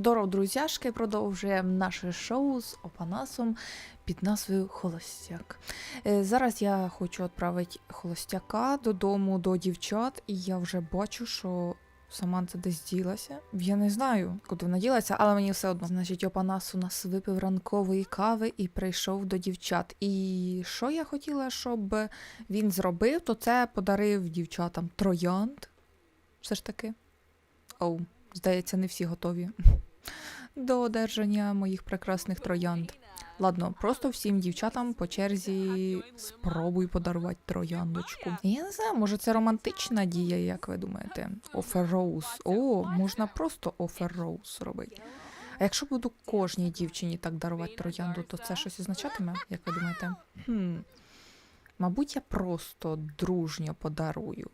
Здоров, друзяшки, продовжуємо наше шоу з Опанасом під назвою Холостяк. Е, Зараз я хочу відправити холостяка додому до дівчат, і я вже бачу, що Саманта десь ділася. Я не знаю, куди вона ділася, але мені все одно. Значить, Опанас у нас випив ранкової кави і прийшов до дівчат. І що я хотіла, щоб він зробив, то це подарив дівчатам троянд. Все ж таки. Оу, здається, не всі готові до одержання моїх прекрасних троянд. Ладно, просто всім дівчатам по черзі спробуй подарувати трояндочку. Я не знаю, може це романтична дія, як ви думаєте? Rose. О, можна просто Rose робити. А якщо буду кожній дівчині так дарувати троянду, то це щось означатиме, як ви думаєте? Хм. Мабуть, я просто дружньо подарую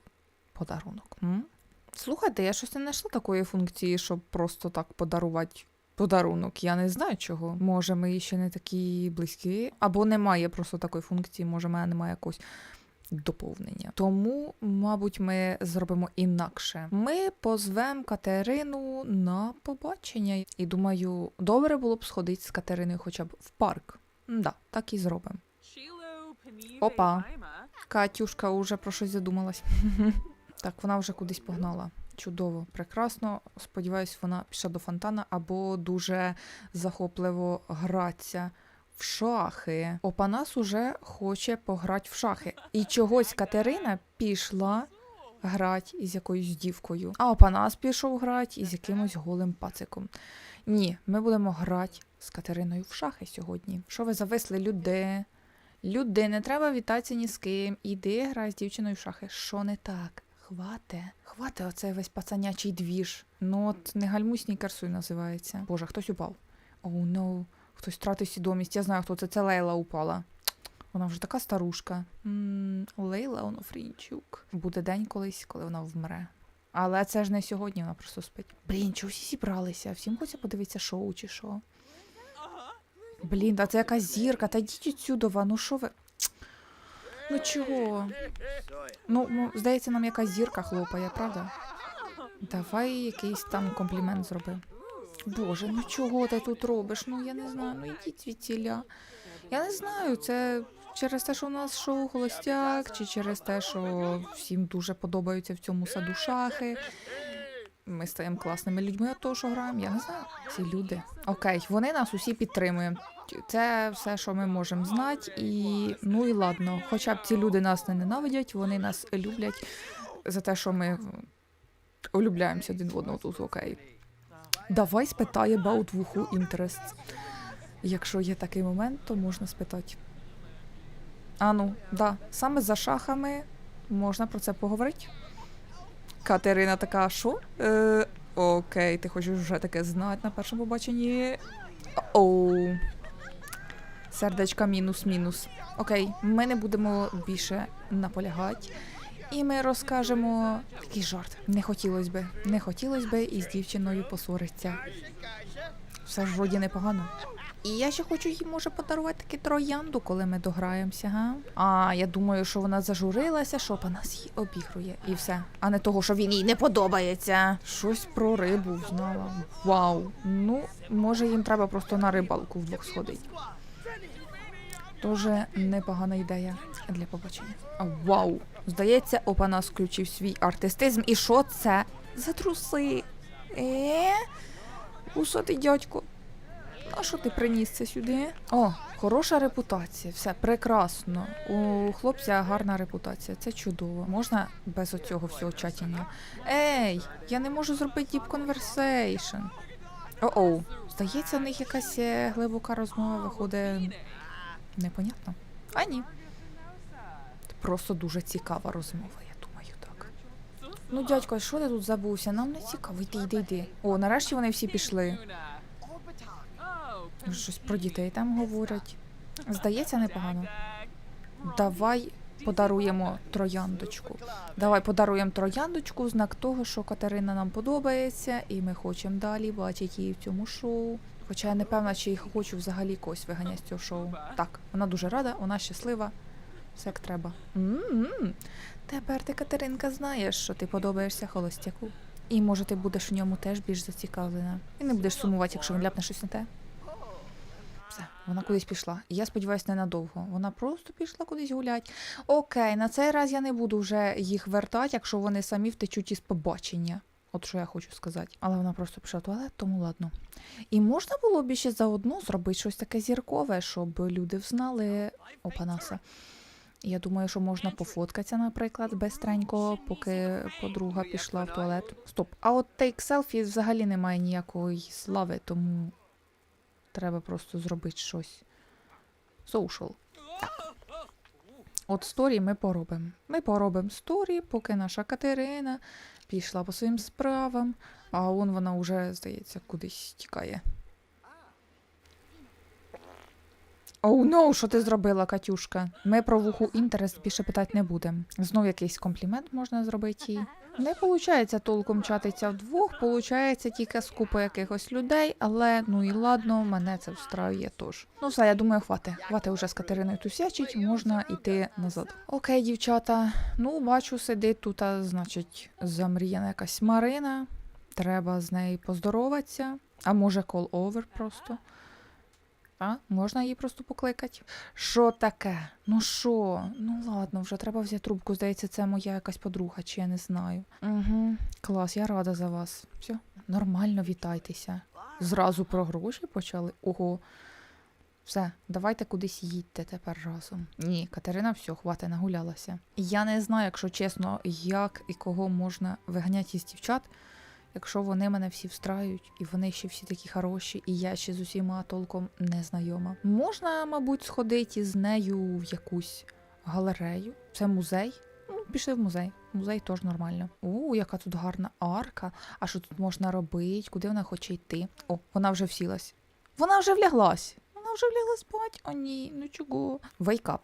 подарунок. М? Слухайте, я щось не знайшла такої функції, щоб просто так подарувати подарунок. Я не знаю чого. Може, ми ще не такі близькі, або немає просто такої функції, може, мене немає якогось доповнення. Тому, мабуть, ми зробимо інакше. Ми позвемо Катерину на побачення. І думаю, добре було б сходити з Катериною хоча б в парк. Да, так і зробимо. Опа. Катюшка уже про щось задумалась. Так, вона вже кудись погнала. Чудово, прекрасно. Сподіваюсь, вона пішла до фонтана або дуже захопливо гратися в шахи. Опанас уже хоче пограти в шахи. І чогось Катерина пішла грати із якоюсь дівкою. А Опанас пішов грати із якимось голим пациком. Ні, ми будемо грати з Катериною в шахи сьогодні. Що ви зависли, люди? Люди, не треба вітатися ні з ким. Іди грай з дівчиною в шахи. Що не так? Хвате, хвате оцей весь пацанячий двіж. Ну от не гальмусь, ні називається. Боже, хтось упав. Оу, oh, no. хтось втратив свідомість. Я знаю, хто це. Це Лейла упала. Вона вже така старушка. м Лейла Онофрінчук. Буде день колись, коли вона вмре. Але це ж не сьогодні, вона просто спить. Блін, чого всі зібралися? Всім хочеться подивитися шоу чи що? Блін, та це якась зірка, та йдіть отсюдова, ну що ви. Ну чого? Ну, ну, здається, нам якась зірка хлопає, правда? Давай якийсь там комплімент зроби. Боже, ну чого ти тут робиш? Ну я не знаю, ну йдіть звідтіля. Я не знаю, це через те, що у нас шоу холостяк, чи через те, що всім дуже подобаються в цьому саду шахи. Ми стаємо класними людьми от того, що граємо. Я не знаю. Ці люди. Окей, вони нас усі підтримують. Це все, що ми можемо знати, і ну і ладно. Хоча б ці люди нас не ненавидять, вони нас люблять за те, що ми улюбляємося один в одного тут. Окей. Давай спитай about вуху interests. Якщо є такий момент, то можна спитати. А ну, да, саме за шахами можна про це поговорити. Катерина така, що? Е, окей, ти хочеш вже таке знати на першому побаченні. Оу. Сердечка мінус-мінус. Окей, ми не будемо більше наполягати. І ми розкажемо такий жарт. Не хотілося би, не хотілося би із дівчиною посваритися. Все ж вроді непогано. І я ще хочу їй може подарувати таки троянду, коли ми дограємося, га? А я думаю, що вона зажурилася, що по нас її обігрує. І все. А не того, що він їй не подобається. Щось про рибу знала. Вау. Ну, може їм треба просто на рибалку вдвох сходити. Тоже непогана ідея для побачення. Вау! Здається, Опанас включив свій артистизм. І що це за труси? Е? Усатий дядько. А що ти приніс це сюди? О, хороша репутація. Все прекрасно. У хлопця гарна репутація. Це чудово. Можна без оцього всього чатіння. Ей, я не можу зробити deep conversation. О-оу. Здається, в них якась е, глибока розмова виходить непонятно. А ні. Просто дуже цікава розмова, я думаю, так. Ну, дядько, що ти тут забувся? Нам не цікаво. Йди, йди, йди. О, нарешті вони всі пішли. Щось про дітей там говорять. Здається, непогано. Давай подаруємо трояндочку. Давай подаруємо трояндочку в знак того, що Катерина нам подобається, і ми хочемо далі бачити її в цьому шоу. Хоча я не певна, чи я хочу взагалі когось виганяти з цього шоу. Так, вона дуже рада, вона щаслива. Все як треба. М-м-м. Тепер ти, Катеринка, знаєш, що ти подобаєшся холостяку. І може ти будеш в ньому теж більш зацікавлена. І не будеш сумувати, якщо він ляпне щось не те. Все, вона кудись пішла. І я сподіваюся, ненадовго. Вона просто пішла кудись гулять. Окей, на цей раз я не буду вже їх вертати, якщо вони самі втечуть із побачення. От що я хочу сказати. Але вона просто пішла в туалет, тому ладно. І можна було б ще заодно зробити щось таке зіркове, щоб люди взнали Опанаса. Я думаю, що можна пофоткатися, наприклад, бестренько, поки подруга пішла в туалет. Стоп. А от тейк селфі взагалі немає ніякої слави, тому треба просто зробити щось. Social. От сторі ми поробимо. Ми поробимо сторі, поки наша Катерина пішла по своїм справам, а он вона вже, здається, кудись тікає. Оу, oh, no, що ти зробила, Катюшка? Ми про вуху інтерес більше питати не будемо. Знов якийсь комплімент можна зробити їй. Не виходить толком чатиться вдвох, виходить тільки з купи якихось людей, але ну і ладно, мене це встраює теж. Ну все, я думаю, хвати. Хвати вже з Катериною тусячить, можна йти назад. Окей, дівчата. Ну, бачу, сидить тут, а, значить, замріяна якась Марина. Треба з нею поздороватися. А може, over просто. А, можна її просто покликати? Що таке? Ну що? Ну ладно, вже треба взяти трубку. Здається, це моя якась подруга, чи я не знаю. Угу. Клас, я рада за вас. Все, нормально вітайтеся. Зразу про гроші почали. Ого. Все, давайте кудись їдьте тепер разом. Ні, Катерина, все, хвати, нагулялася. Я не знаю, якщо чесно, як і кого можна виганяти із дівчат, якщо вони мене всі встраюють, і вони ще всі такі хороші, і я ще з усіма толком не знайома. Можна, мабуть, сходити з нею в якусь галерею. Це музей. Ну, пішли в музей. Музей теж нормально. У, яка тут гарна арка. А що тут можна робити? Куди вона хоче йти? О, вона вже всілась. Вона вже вляглась. Вона вже влягла спать. О, ні, ну чого? Up.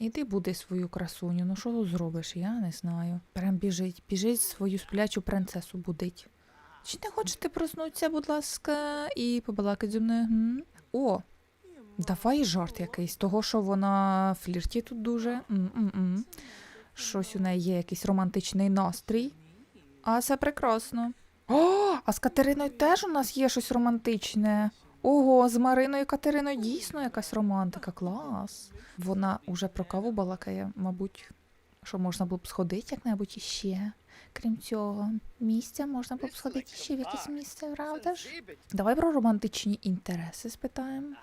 Іди буди свою красуню. Ну що зробиш? Я не знаю. Прям біжить, біжить свою сплячу принцесу будить. Чи не хочете проснутися, будь ласка, і побалакати зі мною? М? О, давай жарт якийсь. Того, що вона флірті тут дуже. М-м-м. Щось у неї є якийсь романтичний настрій. А це прекрасно. О, а з Катериною теж у нас є щось романтичне. Ого, з Мариною Катериною дійсно якась романтика. Клас. Вона уже про каву балакає, мабуть, що можна було б сходити як-небудь іще. Крім цього, місця можна було б сходити ще в якесь місце, правда ж? Давай про романтичні інтереси спитаємо.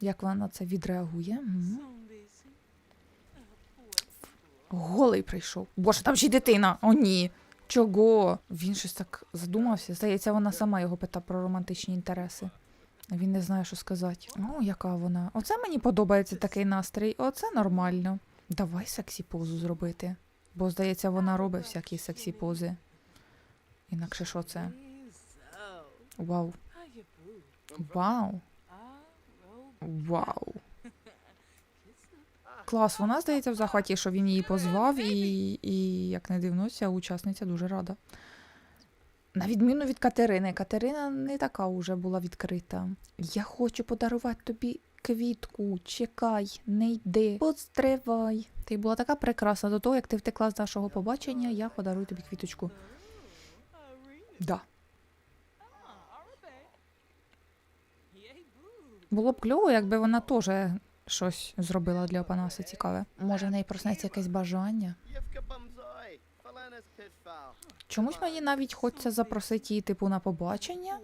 Як вона на це відреагує? Голий прийшов. Боже, там ще й дитина. О, ні. Чого? Він щось так задумався. Здається, вона сама його пита про романтичні інтереси. Він не знає, що сказати. О, яка вона. Оце мені подобається такий настрій. Оце нормально. Давай сексі позу зробити. Бо, здається, вона робить всякі сексі пози. Інакше що це? Вау. Вау. Вау. Клас, вона здається в захваті, що він її позвав, і, і як не дивно, учасниця дуже рада. На відміну від Катерини, Катерина не така вже була відкрита. Я хочу подарувати тобі квітку. Чекай, не йди, постривай. Ти була така прекрасна до того, як ти втекла з нашого побачення, я подарую тобі квіточку. Да. Було б кльово, якби вона теж щось зробила для Опанаса цікаве. Може, в неї проснеться якесь бажання. Чомусь мені навіть хочеться запросити її, типу, на побачення.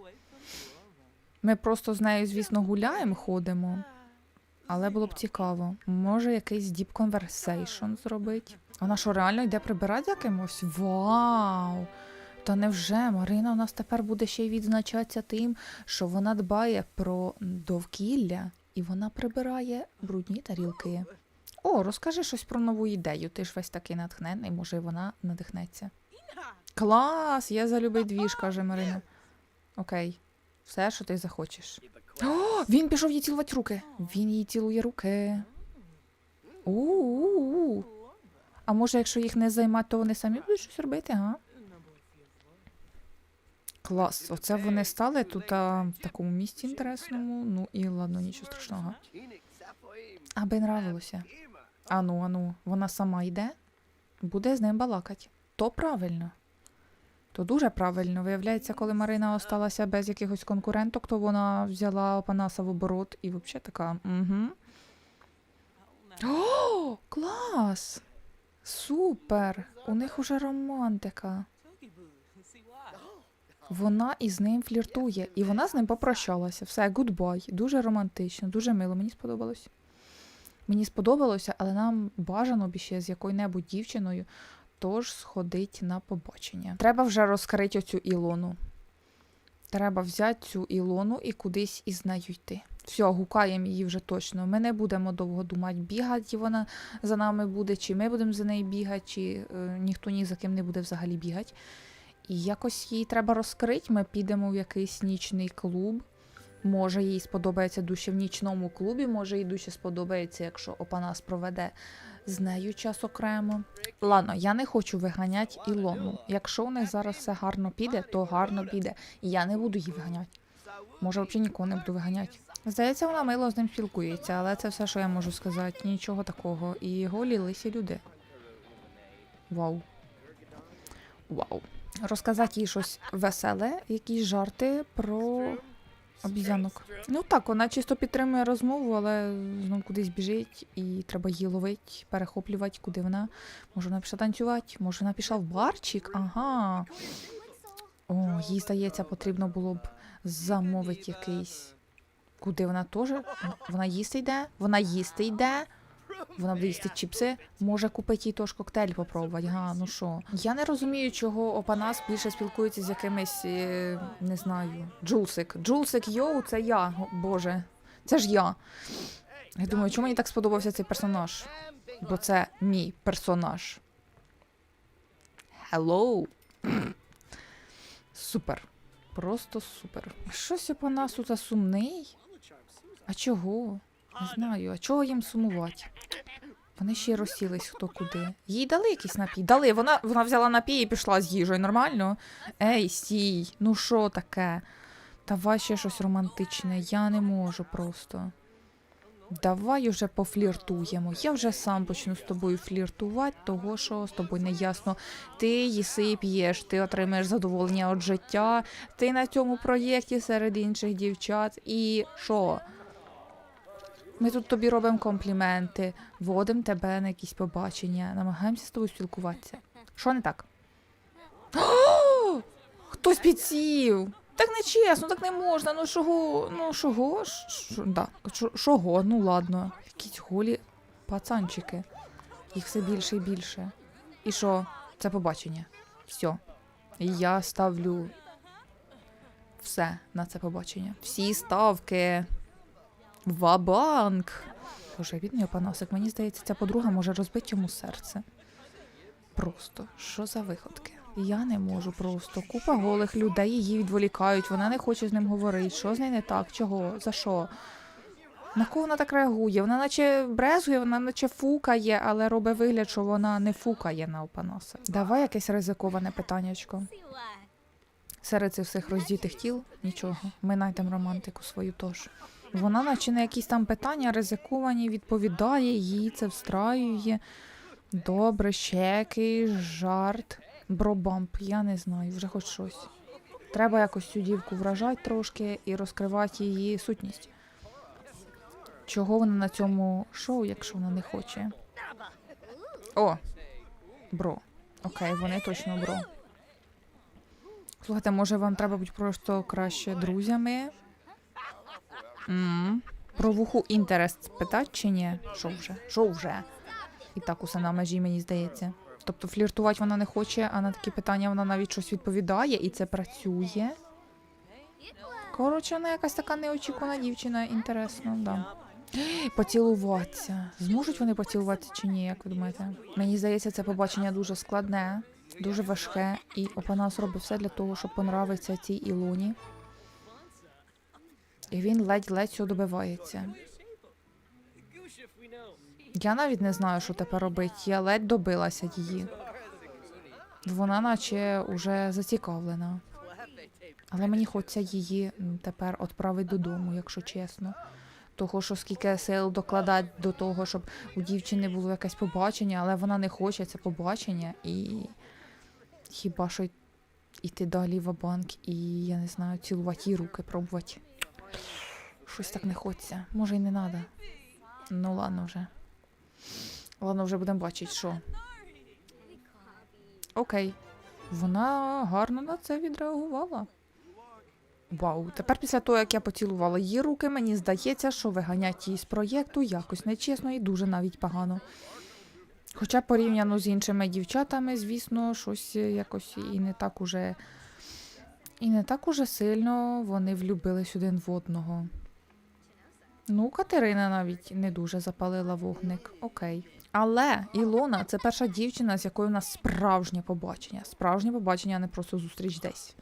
Ми просто з нею, звісно, гуляємо, ходимо. Але було б цікаво. Може, якийсь deep conversation зробити. Вона що, реально йде прибирати якимось? Вау! Та невже Марина у нас тепер буде ще й відзначатися тим, що вона дбає про довкілля і вона прибирає брудні тарілки. О, розкажи щось про нову ідею. Ти ж весь такий натхнений, може, і вона надихнеться. Клас! Я залюбив двіж, каже Марина. Окей, все, що ти захочеш. О, він пішов їй цілувати руки. Він їй цілує руки. У-у-у. А може, якщо їх не займати, то вони самі будуть щось робити, га? Клас. Оце вони стали тут а, в такому місці інтересному. Ну і ладно, нічого страшного. Аби нравилося. Ану, ану, вона сама йде, буде з ним балакать. То правильно. То дуже правильно. Виявляється, коли Марина осталася без якихось конкуренток, то вона взяла Опанаса в оборот і взагалі така. Угу. О, клас! Супер! У них уже романтика. Вона із ним фліртує, і вона з ним попрощалася. Все, гудбай. Дуже романтично, дуже мило. Мені сподобалось. Мені сподобалося, але нам бажано б ще з якою-небудь дівчиною тож сходить на побачення. Треба вже розкрити оцю Ілону. Треба взяти цю Ілону і кудись із нею йти. Все, гукаємо її вже точно. Ми не будемо довго думати, бігати вона за нами буде, чи ми будемо за нею бігати, чи е, ніхто ні за ким не буде взагалі бігати. І якось її треба розкрити. Ми підемо в якийсь нічний клуб. Може, їй сподобається дужче в нічному клубі, може, їй дужче сподобається, якщо Опанас проведе з нею час окремо. Ладно, я не хочу виганяти Ілону. Якщо у них зараз все гарно піде, то гарно піде. І я не буду її виганяти. Може, взагалі нікого не буду виганяти. Здається, вона мило з ним спілкується, але це все, що я можу сказати. Нічого такого. І голі лисі люди. Вау. Вау. Розказати їй щось веселе, якісь жарти про обізянок. Ну так, вона чисто підтримує розмову, але знову кудись біжить, і треба її ловити, перехоплювати, куди вона. Може, вона пішла танцювати, може, вона пішла в барчик. Ага. О, їй здається, потрібно було б замовити якийсь. Куди вона теж? Вона їсти йде? Вона їсти йде. Вона буде їсти чіпси, може купити їй теж коктейль попробувати. Га, ну що? Я не розумію, чого Опанас більше спілкується з якимись, е, не знаю, Джулсик. Джулсик йоу, це я. О, Боже, це ж я. Я думаю, чому мені так сподобався цей персонаж? Бо це мій персонаж. Hello. Супер. Просто супер. Щось Опанас тут сумний. А чого? Не знаю, а чого їм сумувати? Вони ще розсілись хто куди. Їй дали якийсь напій. Дали. Вона, вона взяла напій і пішла з їжею. Нормально? Ей, стій, ну що таке? Давай ще щось романтичне. Я не можу просто. Давай уже пофліртуємо. Я вже сам почну з тобою фліртувати, того що з тобою не ясно. Ти їси і п'єш, ти отримаєш задоволення від життя, ти на цьому проєкті серед інших дівчат. І що? Ми тут тобі робимо компліменти, водимо тебе на якісь побачення, намагаємося з тобою спілкуватися. Що не так? О! Хтось підсів! Так не чесно, так не можна. Ну чого? Ну чого? Ш- ш- Да. Ш- Чого? Ну ладно. Якісь голі пацанчики. Їх все більше і більше. І що? Це побачення. Все. Я ставлю все на це побачення. Всі ставки. Вабанк. Боже, бідний опанасик. Мені здається, ця подруга може розбити йому серце. Просто що за виходки? Я не можу просто. Купа голих людей її відволікають, вона не хоче з ним говорити. Що з нею не так? Чого? За що? На кого вона так реагує? Вона наче брезгує, вона наче фукає, але робить вигляд, що вона не фукає на опаноса. Давай якесь ризиковане питаннячко. Серед цих всіх роздітих тіл нічого. Ми знайдемо романтику свою теж. Вона, наче на якісь там питання ризиковані, відповідає, їй це встраює. Добре, ще якийсь жарт. Бробамп, я не знаю, вже хоч щось. Треба якось цю дівку вражати трошки і розкривати її сутність. Чого вона на цьому шоу, якщо вона не хоче? О! Бро. Окей, вони точно бро. Слухайте, може вам треба бути просто краще друзями? м Про вуху інтерес спитати чи ні? Що вже? Що вже? І так усе на межі, мені здається. Тобто фліртувати вона не хоче, а на такі питання вона навіть щось відповідає, і це працює. Коротше, вона якась така неочікувана дівчина, інтересно, да. Поцілуватися. Зможуть вони поцілуватися чи ні, як ви думаєте? Мені здається, це побачення дуже складне, дуже важке, і Опанас робить все для того, щоб понравитися цій Ілоні. І він ледь-ледь цього добивається. Я навіть не знаю, що тепер робити. Я ледь добилася її. Вона наче уже зацікавлена. Але мені хочеться її тепер відправити додому, якщо чесно. Того, що скільки сил докладати до того, щоб у дівчини було якесь побачення, але вона не хоче це побачення і хіба що іти далі в банк і, я не знаю, цілувати їй руки, пробувати. Щось так не хочеться. Може, і не треба. Ну, ладно вже. Ладно, вже будемо бачити, що. Окей. Вона гарно на це відреагувала. Вау, тепер після того, як я поцілувала її руки, мені здається, що виганять її з проєкту якось нечесно і дуже навіть погано. Хоча порівняно з іншими дівчатами, звісно, щось якось і не так уже. І не так уже сильно вони влюбились один в одного. Ну, Катерина навіть не дуже запалила вогник. Окей. Але Ілона це перша дівчина, з якою у нас справжнє побачення. Справжнє побачення, а не просто зустріч десь.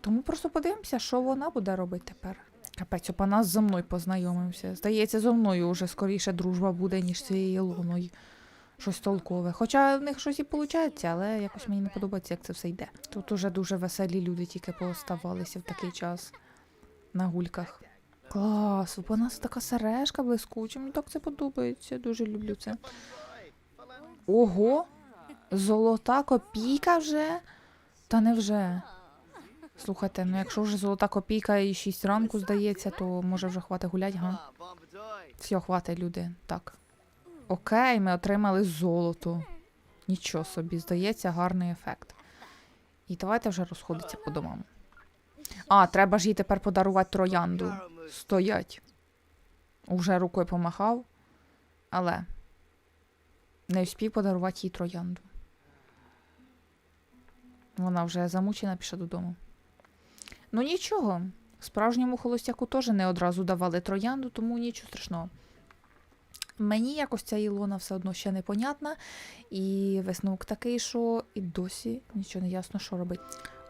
Тому просто подивимося, що вона буде робити тепер. Капець, опа нас зо мною познайомився. Здається, зо мною вже скоріше дружба буде, ніж цією Ілоною. Щось толкове. Хоча в них щось і виходить, але якось мені не подобається, як це все йде. Тут уже дуже веселі люди тільки пооставалися в такий час на гульках. Клас, у нас така сережка блискуча, мені так це подобається. Дуже люблю це. Ого! Золота копійка вже? Та невже? Слухайте, ну якщо вже золота копійка і 6 ранку здається, то може вже хватить гулять, га? Все, хватить, люди. Так. Окей, ми отримали золото. Нічого собі, здається, гарний ефект. І давайте вже розходитися по домам. А, треба ж їй тепер подарувати троянду. Стоять. Уже рукою помахав, але не встиг подарувати їй троянду. Вона вже замучена, пішла додому. Ну нічого, справжньому холостяку теж не одразу давали троянду, тому нічого страшного. Мені якось ця Ілона все одно ще непонятна, і висновок такий, що і досі нічого не ясно, що робити.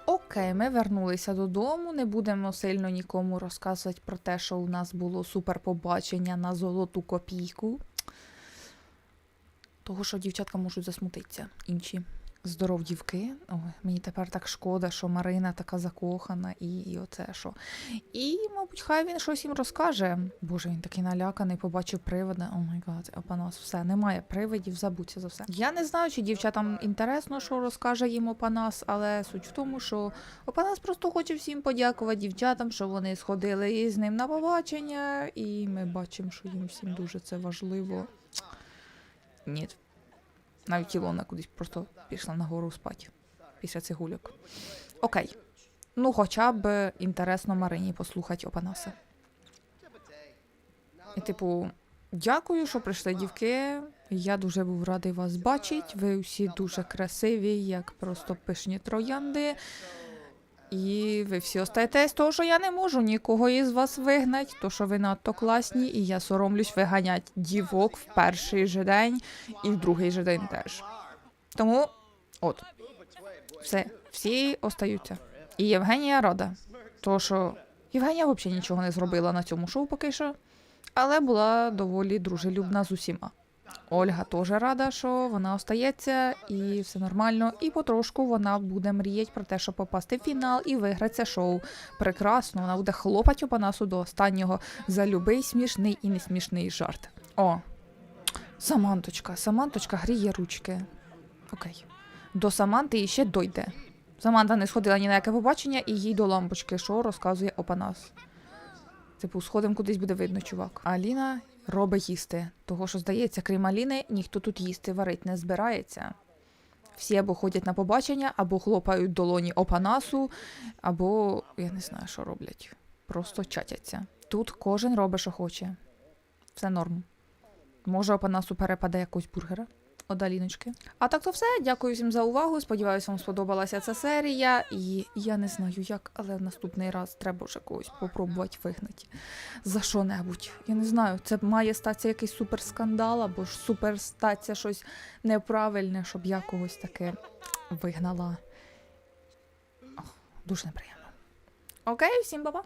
Окей, ми вернулися додому. Не будемо сильно нікому розказувати про те, що у нас було супер побачення на золоту копійку. Того, що дівчатка можуть засмутитися. Інші. Здоров, дівки. Ой, мені тепер так шкода, що Марина така закохана, і, і оце що. І, мабуть, хай він щось їм розкаже. Боже, він такий наляканий, побачив привода. О май гад, опанас, все, немає привидів, забудьте за все. Я не знаю, чи дівчатам інтересно, що розкаже їм Опанас, але суть в тому, що Опанас просто хоче всім подякувати дівчатам, що вони сходили із ним на побачення, і ми бачимо, що їм всім дуже це важливо. Ні. Навіть Ілона кудись просто пішла на гору спати після цих гульок. Окей. Ну, хоча б інтересно Марині послухати Опанаса. І, типу, дякую, що прийшли дівки. Я дуже був радий вас бачити. Ви усі дуже красиві, як просто пишні троянди. І ви всі остаєтесь того, що я не можу нікого із вас вигнати, то що ви надто класні, і я соромлюсь виганять дівок в перший же день і в другий же день теж. Тому, от, все, всі остаються. І Євгенія рада. То, що Євгенія взагалі нічого не зробила на цьому шоу поки що, але була доволі дружелюбна з усіма. Ольга теж рада, що вона остається і все нормально. І потрошку вона буде мріяти про те, щоб попасти в фінал і виграти це шоу. Прекрасно, вона буде хлопати по насу до останнього за любий смішний і несмішний жарт. О, Саманточка, Саманточка гріє ручки. Окей. До Саманти ще дойде. Саманта не сходила ні на яке побачення, і їй до лампочки, що розказує Опанас. Типу, сходом кудись буде видно, чувак. Аліна робить їсти. Того, що здається, крім Аліни, ніхто тут їсти варить не збирається. Всі або ходять на побачення, або хлопають долоні Опанасу, або я не знаю, що роблять. Просто чатяться. Тут кожен робить, що хоче. Все норм. Може, Опанасу перепаде якось бургера від Аліночки. А так то все. Дякую всім за увагу. Сподіваюсь, вам сподобалася ця серія. І я не знаю як, але в наступний раз треба вже когось попробувати вигнати. За що-небудь. Я не знаю, це має статися якийсь суперскандал, або ж супер статися щось неправильне, щоб я когось таке вигнала. Ох, дуже неприємно. Окей, всім баба.